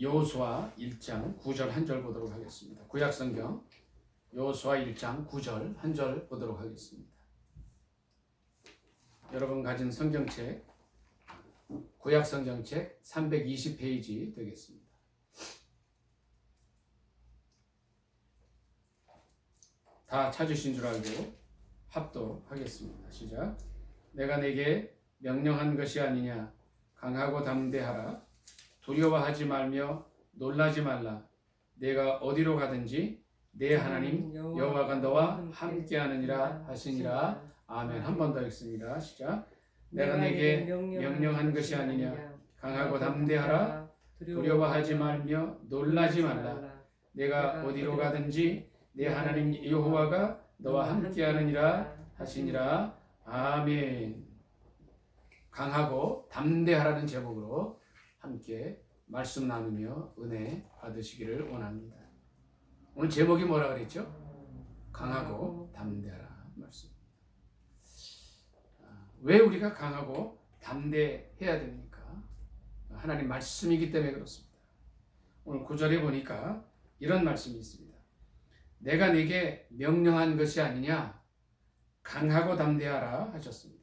여호수아 1장 9절 한 절 보도록 하겠습니다. 구약 성경 여호수아 1장 9절 한 절 보도록 하겠습니다. 여러분 가진 성경책 구약 성경책 320페이지 되겠습니다. 다 찾으신 줄 알고 합독하겠습니다. 시작. 내가 내게 명령한 것이 아니냐 강하고 담대하라 두려워하지 말며 놀라지 말라. 내가 어디로 가든지 내 하나님 여호와가 너와 함께하느니라 하시니라. 아멘. 한 번 더 읽습니다. 시작. 내가 내게 명령한 것이 아니냐. 강하고 담대하라. 두려워하지 말며 놀라지 말라. 내가 어디로 가든지 내 하나님 여호와가 너와 함께하느니라. 하시니라. 아멘. 강하고 담대하라는 제목으로 함께 말씀 나누며 은혜 받으시기를 원합니다. 오늘 제목이 뭐라 그랬죠? 강하고 담대하라 말씀. 아, 왜 우리가 강하고 담대해야 됩니까? 하나님 말씀이기 때문에 그렇습니다. 오늘 구절에 보니까 이런 말씀이 있습니다. 내가 내게 명령한 것이 아니냐 강하고 담대하라 하셨습니다.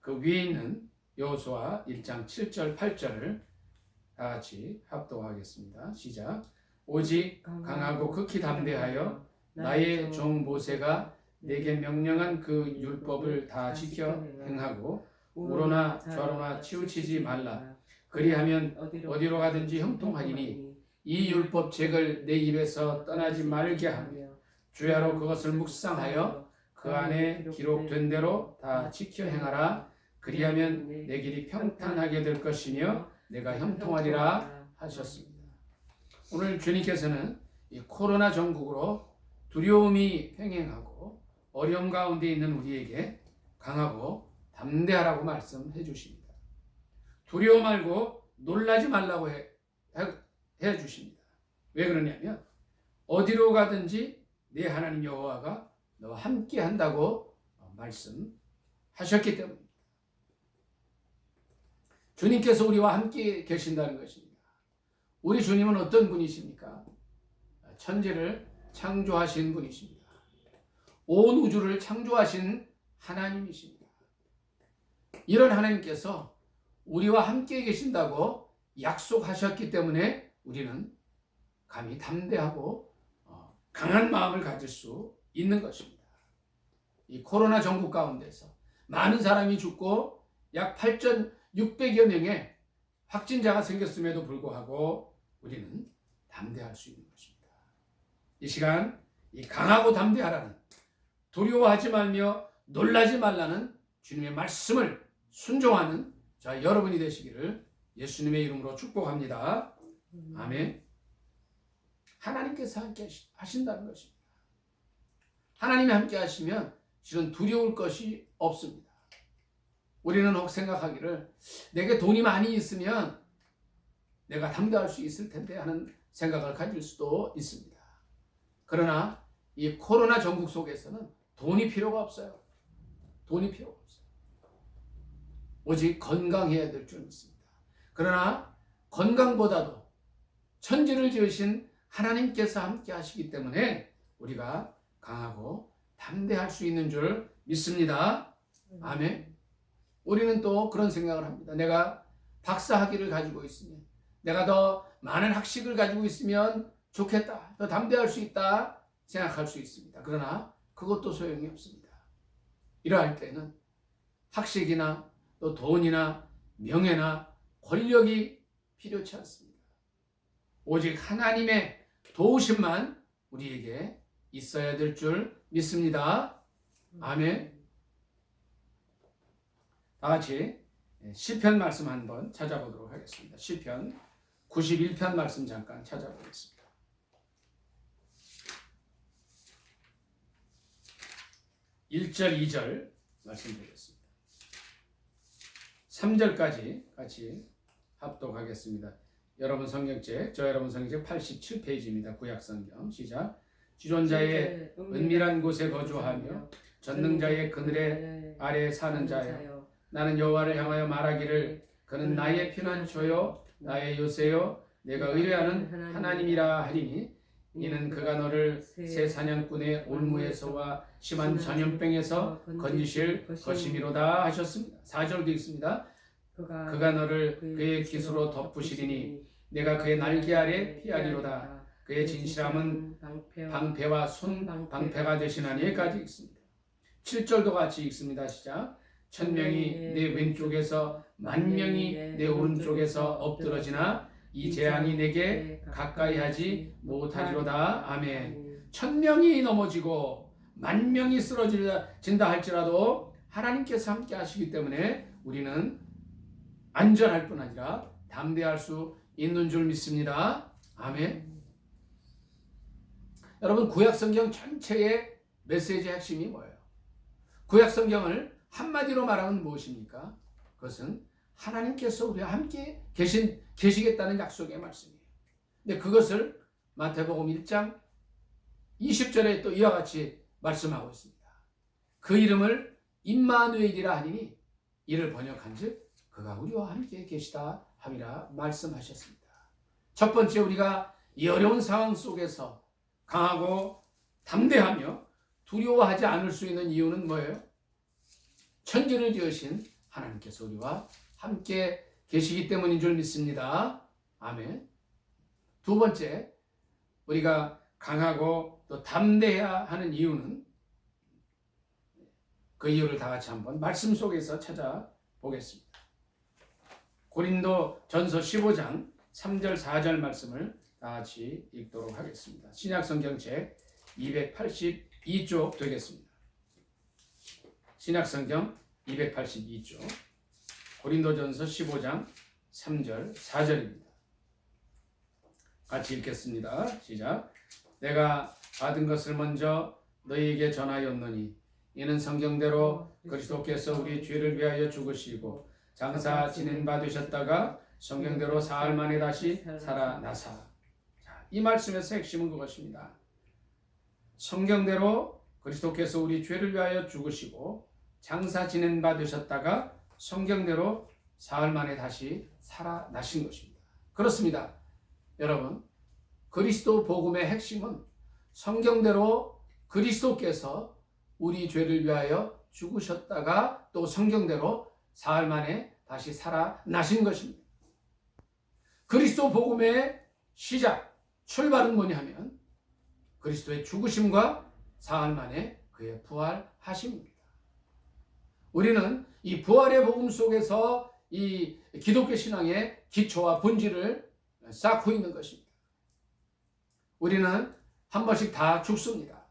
그 위에 있는 여호수아 1장 7절 8절을 다 같이 합독하겠습니다. 시작. 오직 강하고 극히 담대하여 나의 종 모세가 내게 명령한 그 율법을 다 지켜 행하고 우로나 좌로나 치우치지 말라. 그리하면 어디로 가든지 형통하리니 이 율법 책을 내 입에서 떠나지 말게 하며 주야로 그것을 묵상하여 그 안에 기록된 대로 다 지켜 행하라. 그리하면 내 길이 평탄하게 될 것이며 내가 형통하리라 하셨습니다. 오늘 주님께서는 이 코로나 전국으로 두려움이 횡행하고 어려움 가운데 있는 우리에게 강하고 담대하라고 말씀해 주십니다. 두려워 말고 놀라지 말라고 해, 해, 해 주십니다. 왜 그러냐면 어디로 가든지 내 하나님 여호와가 너와 함께 한다고 말씀하셨기 때문입니다. 주님께서 우리와 함께 계신다는 것입니다. 우리 주님은 어떤 분이십니까? 천지를 창조하신 분이십니다. 온 우주를 창조하신 하나님이십니다. 이런 하나님께서 우리와 함께 계신다고 약속하셨기 때문에 우리는 감히 담대하고 어, 강한 마음을 가질 수 있는 것입니다. 이 코로나 전국 가운데서 많은 사람이 죽고 약 8,600여 명의 확진자가 생겼음에도 불구하고 우리는 담대할 수 있는 것입니다. 이 시간 이 강하고 담대하라는 두려워하지 말며 놀라지 말라는 주님의 말씀을 순종하는 자 여러분이 되시기를 예수님의 이름으로 축복합니다. 아멘. 하나님께서 함께 하신다는 것입니다. 하나님이 함께 하시면 실은 두려울 것이 없습니다. 우리는 혹 생각하기를 내게 돈이 많이 있으면 내가 담대할 수 있을 텐데 하는 생각을 가질 수도 있습니다. 그러나 이 코로나 전국 속에서는 돈이 필요가 없어요. 돈이 필요가 없어요. 오직 건강해야 될 줄 믿습니다. 그러나 건강보다도 천지를 지으신 하나님께서 함께 하시기 때문에 우리가 강하고 담대할 수 있는 줄 믿습니다. 아멘. 우리는 또 그런 생각을 합니다. 내가 박사 학위를 가지고 있으면, 내가 더 많은 학식을 가지고 있으면 좋겠다. 더 담대할 수 있다. 생각할 수 있습니다. 그러나 그것도 소용이 없습니다. 이러할 때는 학식이나 또 돈이나 명예나 권력이 필요치 않습니다. 오직 하나님의 도우심만 우리에게 있어야 될 줄 믿습니다. 아멘. 다 같이 시편 말씀 한번 찾아보도록 하겠습니다. 시편 91편 말씀 잠깐 찾아보겠습니다. (1절) (2절) 말씀드리겠습니다. (3절까지) 같이 합독하겠습니다. 여러분 성경책 저 여러분 성경책 87페이지입니다. 구약 성경 시작 주존자의 은밀한 곳에 거주하며 전능자의 그늘에 아래 사는 자여 나는 여호와를 향하여 말하기를 그는 나의 피난처요 나의 요새여 내가 의뢰하는 하나님이라 하리니 이는 그가 너를 새 사냥꾼의 올무에서와 심한 전염병에서 건지실 것이미로다 하셨습니다. 4절도 있습니다. 그가 너를 그의 기수로 덮으시리니 내가 그의 날개 아래 피하리로다. 그의 진실함은 방패와 손 방패가 되시나니까지 있습니다. 7절도 같이 읽습니다. 시작. 천 명이 내 왼쪽에서 만 명이 내 오른쪽에서 엎드러지나 이 재앙이 내게 가까이 하지 못하리로다. 아멘. 천 명이 넘어지고 만 명이 쓰러진다 할지라도 하나님께서 함께 하시기 때문에 우리는 안전할 뿐 아니라 담대할 수 있는 줄 믿습니다. 아멘. 여러분 구약 성경 전체의 메시지의 핵심이 뭐예요? 구약 성경을 한마디로 말하면 무엇입니까? 그것은 하나님께서 우리와 함께 계신 계시겠다는 약속의 말씀이에요. 근데 그것을 마태복음 1장 20절에 또 이와 같이 말씀하고 있습니다. 그 이름을 임마누엘이라 하니니 이를 번역한즉 그가 우리와 함께 계시다 함이라 말씀하셨습니다. 첫 번째 우리가 이 어려운 상황 속에서 강하고 담대하며 두려워하지 않을 수 있는 이유는 뭐예요? 천지를 지으신 하나님께서 우리와 함께 계시기 때문인 줄 믿습니다. 아멘. 두 번째, 우리가 강하고 또 담대해야 하는 이유는 그 이유를 다 같이 한번 말씀 속에서 찾아보겠습니다. 고린도 전서 15장 3절 4절 말씀을 다 같이 읽도록 하겠습니다. 신약 성경책 282쪽 되겠습니다. 신약 성경 282쪽 고린도전서 15장 3절 4절입니다. 같이 읽겠습니다. 시작. 내가 받은 것을 먼저 너희에게 전하였노니 이는 성경대로 그리스도께서 우리 죄를 위하여 죽으시고 장사 진행 받으셨다가 성경대로 사흘 만에 다시 살아나사. 자, 이 말씀에서 핵심은 그것입니다. 성경대로 그리스도께서 우리 죄를 위하여 죽으시고 장사 진행 받으셨다가 성경대로 사흘 만에 다시 살아나신 것입니다. 그렇습니다. 여러분, 그리스도 복음의 핵심은 성경대로 그리스도께서 우리 죄를 위하여 죽으셨다가 또 성경대로 사흘 만에 다시 살아나신 것입니다. 그리스도 복음의 시작, 출발은 뭐냐면 그리스도의 죽으심과 사흘 만에 그의 부활하심입니다. 우리는 이 부활의 복음 속에서 이 기독교 신앙의 기초와 본질을 쌓고 있는 것입니다. 우리는 한 번씩 다 죽습니다.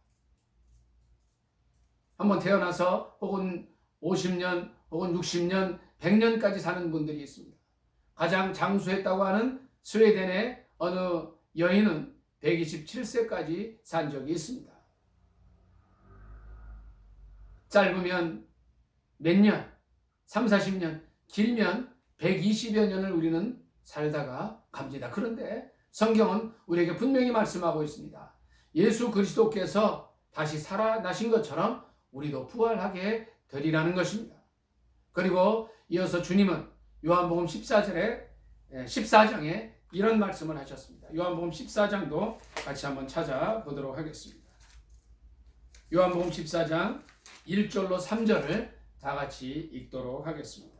한번 태어나서 혹은 50년 혹은 60년, 100년까지 사는 분들이 있습니다. 가장 장수했다고 하는 스웨덴의 어느 여인은 127세까지 산 적이 있습니다. 짧으면 몇 년, 3, 40년, 길면 120여 년을 우리는 살다가 갑니다. 그런데 성경은 우리에게 분명히 말씀하고 있습니다. 예수 그리스도께서 다시 살아나신 것처럼 우리도 부활하게 되리라는 것입니다. 그리고 이어서 주님은 요한복음 14절에 14장에 이런 말씀을 하셨습니다. 요한복음 14장도 같이 한번 찾아보도록 하겠습니다. 요한복음 14장 1절로 3절을 다 같이 읽도록 하겠습니다.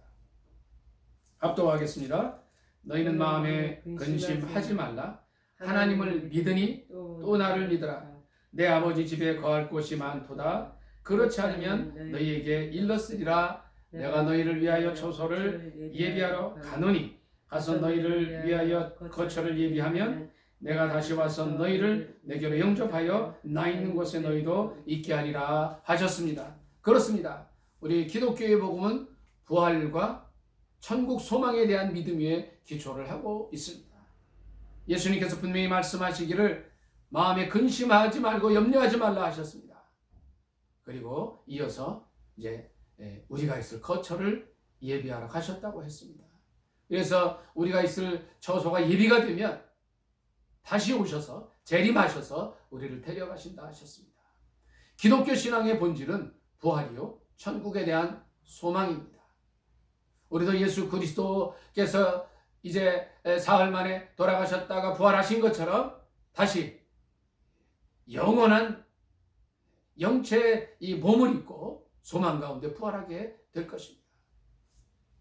합독하겠습니다. 너희는 마음에 근심하지 말라. 하나님을 믿으니 또 나를 믿으라. 내 아버지 집에 거할 곳이 많도다. 그렇지 않으면 너희에게 일렀으리라. 내가 너희를 위하여 초소를 예비하러 가노니 가서 너희를 위하여 거처를 예비하면 내가 다시 와서 너희를 내게로 영접하여 나 있는 곳에 너희도 있게 하리라 하셨습니다. 그렇습니다. 우리 기독교의 복음은 부활과 천국 소망에 대한 믿음 위에 기초를 하고 있습니다. 예수님께서 분명히 말씀하시기를 마음에 근심하지 말고 염려하지 말라 하셨습니다. 그리고 이어서 이제 우리가 있을 거처를 예비하러 가셨다고 했습니다. 그래서 우리가 있을 처소가 예비가 되면 다시 오셔서 재림하셔서 우리를 데려가신다 하셨습니다. 기독교 신앙의 본질은 부활이요 천국에 대한 소망입니다. 우리도 예수 그리스도께서 이제 사흘 만에 돌아가셨다가 부활하신 것처럼 다시 영원한 영체의 이 몸을 입고 소망 가운데 부활하게 될 것입니다.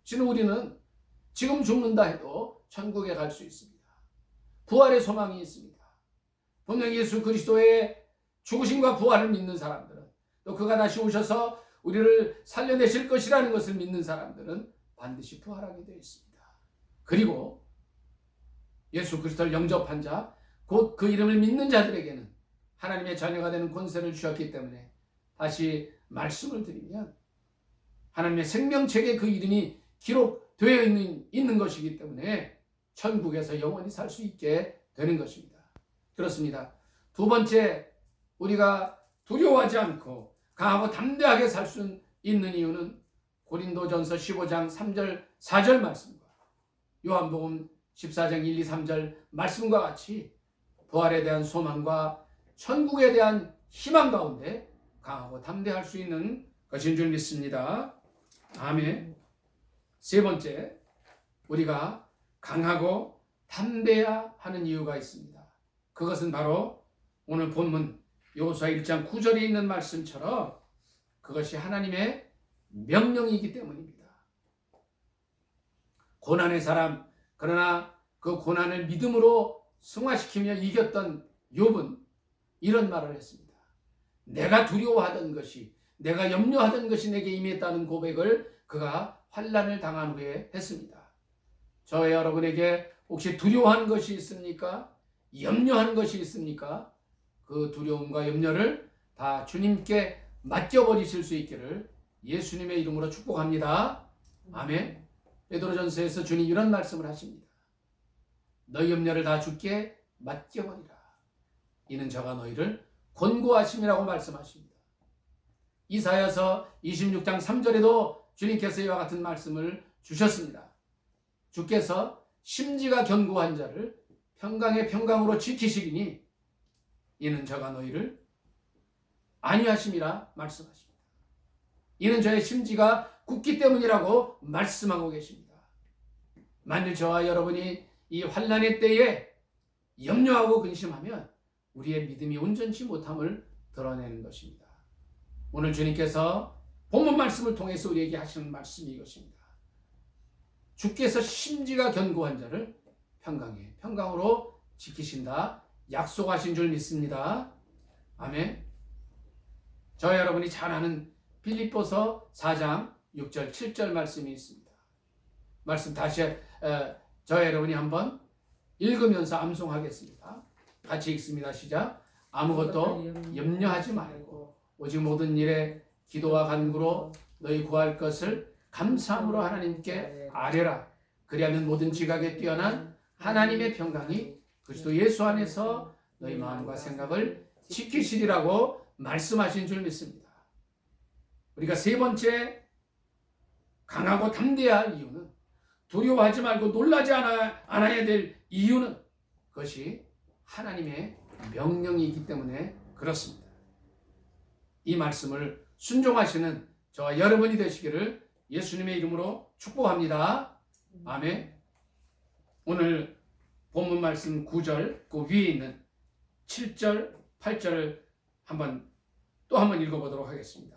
지금 우리는 지금 죽는다 해도 천국에 갈 수 있습니다. 부활의 소망이 있습니다. 분명히 예수 그리스도의 죽으심과 부활을 믿는 사람들은 또 그가 다시 오셔서 우리를 살려내실 것이라는 것을 믿는 사람들은 반드시 부활하게 되어 있습니다. 그리고 예수 그리스도를 영접한 자, 곧 그 이름을 믿는 자들에게는 하나님의 자녀가 되는 권세를 주셨기 때문에 다시 말씀을 드리면 하나님의 생명책에 그 이름이 기록되어 있는, 있는 것이기 때문에 천국에서 영원히 살 수 있게 되는 것입니다. 그렇습니다. 두 번째, 우리가 두려워하지 않고 강하고 담대하게 살 수 있는 이유는 고린도전서 15장 3절 4절 말씀과 요한복음 14장 1, 2, 3절 말씀과 같이 부활에 대한 소망과 천국에 대한 희망 가운데 강하고 담대할 수 있는 것인 줄 믿습니다. 아멘. 세 번째, 우리가 강하고 담대해야 하는 이유가 있습니다. 그것은 바로 오늘 본문 요수아 1장 9절에 있는 말씀처럼 그것이 하나님의 명령이기 때문입니다. 고난의 사람 그러나 그 고난을 믿음으로 승화시키며 이겼던 욥은 이런 말을 했습니다. 내가 두려워하던 것이 내가 염려하던 것이 내게 임했다는 고백을 그가 환란을 당한 후에 했습니다. 저 여러분에게 혹시 두려워하는 것이 있습니까? 염려하는 것이 있습니까? 그 두려움과 염려를 다 주님께 맡겨버리실 수 있기를 예수님의 이름으로 축복합니다. 아멘. 베드로전서에서 주님 이런 말씀을 하십니다. 너희 염려를 다 주께 맡겨버리라. 이는 저가 너희를 권고하심이라고 말씀하십니다. 이사야서 26장 3절에도 주님께서 이와 같은 말씀을 주셨습니다. 주께서 심지가 견고한 자를 평강의 평강으로 지키시리니 이는 저가 너희를 아니하심이라 말씀하십니다. 이는 저의 심지가 굳기 때문이라고 말씀하고 계십니다. 만일 저와 여러분이 이 환란의 때에 염려하고 근심하면 우리의 믿음이 온전치 못함을 드러내는 것입니다. 오늘 주님께서 본문 말씀을 통해서 우리에게 하시는 말씀이 이것입니다. 주께서 심지가 견고한 자를 평강에 평강으로 지키신다 약속하신 줄 믿습니다. 아멘. 저 여러분이 잘 아는 빌립보서 4장 6절 7절 말씀이 있습니다. 말씀 다시 에, 저 여러분이 한번 읽으면서 암송하겠습니다. 같이 읽습니다. 시작. 아무것도 염려하지 말고 오직 모든 일에 기도와 간구로 너희 구할 것을 감사함으로 하나님께 아뢰라. 그리하면 모든 지각에 뛰어난 하나님의 평강이 그리스도 예수 안에서 너희 마음과 생각을 지키시리라고 말씀하신 줄 믿습니다. 우리가 세 번째 강하고 담대할 이유는 두려워하지 말고 놀라지 않아, 않아야 될 이유는 그것이 하나님의 명령이기 때문에 그렇습니다. 이 말씀을 순종하시는 저와 여러분이 되시기를 예수님의 이름으로 축복합니다. 아멘. 오늘 본문 말씀 9절 그 위에 있는 7절, 8절을 한번 또 한번 읽어보도록 하겠습니다.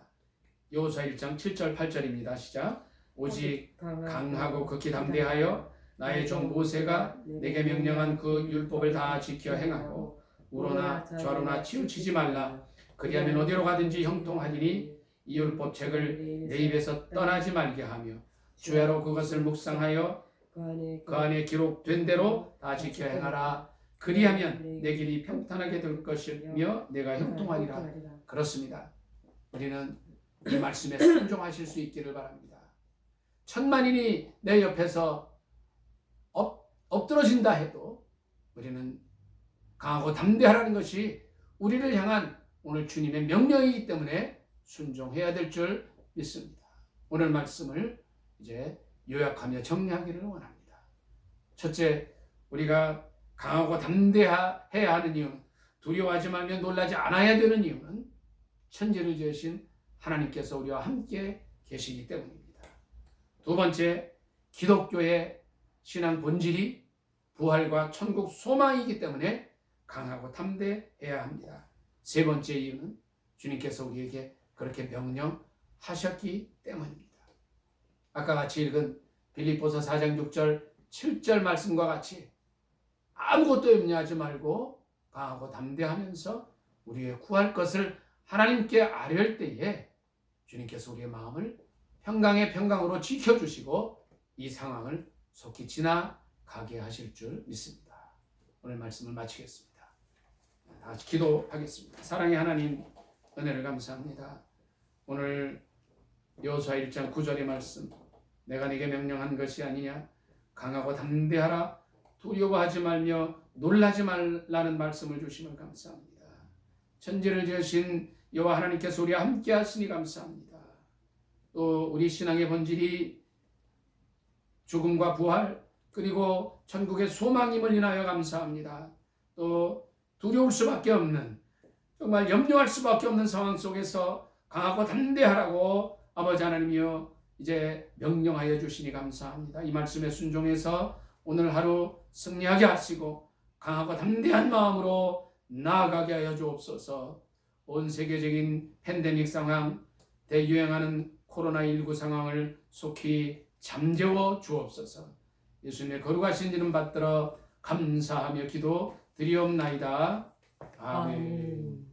여호수아 1장 7절, 8절입니다. 시작. 오직 강하고 극히 담대하여 나의 종 모세가 내게 명령한 그 율법을 다 지켜 행하고 우로나 좌로나 치우치지 말라. 그리하면 어디로 가든지 형통하리니 이 율법 책을 내 입에서 떠나지 말게 하며 주야로 그것을 묵상하여 그 안에 기록된 대로 다 지켜 행하라. 그리하면 내 길이 평탄하게 될 것이며 내가 형통하리라. 그렇습니다. 우리는 이 말씀에 순종하실 수 있기를 바랍니다. 천만인이 내 옆에서 엎, 엎드러진다 해도 우리는 강하고 담대하라는 것이 우리를 향한 오늘 주님의 명령이기 때문에 순종해야 될 줄 믿습니다. 오늘 말씀을 이제 요약하며 정리하기를 원합니다. 첫째, 우리가 강하고 담대해야 하는 이유는 두려워하지 말며 놀라지 않아야 되는 이유는 천지를 지으신 하나님께서 우리와 함께 계시기 때문입니다. 두 번째, 기독교의 신앙 본질이 부활과 천국 소망이기 때문에 강하고 담대해야 합니다. 세 번째 이유는 주님께서 우리에게 그렇게 명령하셨기 때문입니다. 아까 같이 읽은 빌립보서 4장 6절 7절 말씀과 같이 아무것도 염려하지 말고 강하고 담대하면서 우리의 구할 것을 하나님께 아뢰을 때에 주님께서 우리의 마음을 평강의 평강으로 지켜주시고 이 상황을 속히 지나가게 하실 줄 믿습니다. 오늘 말씀을 마치겠습니다. 다 같이 기도하겠습니다. 사랑의 하나님 은혜를 감사합니다. 오늘 여호수아 1장 9절의 말씀 내가 네게 명령한 것이 아니냐 강하고 담대하라 두려워하지 말며 놀라지 말라는 말씀을 주심을 감사합니다. 천지를 지으신 여호와 하나님께서 우리와 함께 하시니 감사합니다. 또 우리 신앙의 본질이 죽음과 부활 그리고 천국의 소망임을 인하여 감사합니다. 또 두려울 수밖에 없는 정말 염려할 수밖에 없는 상황 속에서 강하고 담대하라고 아버지 하나님이여 이제 명령하여 주시니 감사합니다. 이 말씀에 순종해서 오늘 하루 승리하게 하시고 강하고 담대한 마음으로 나아가게 하여 주옵소서. 온 세계적인 팬데믹 상황, 대유행하는 코로나19 상황을 속히 잠재워 주옵소서. 예수님의 거룩하신 이름 받들어 감사하며 기도 드리옵나이다. 아멘. 아멘.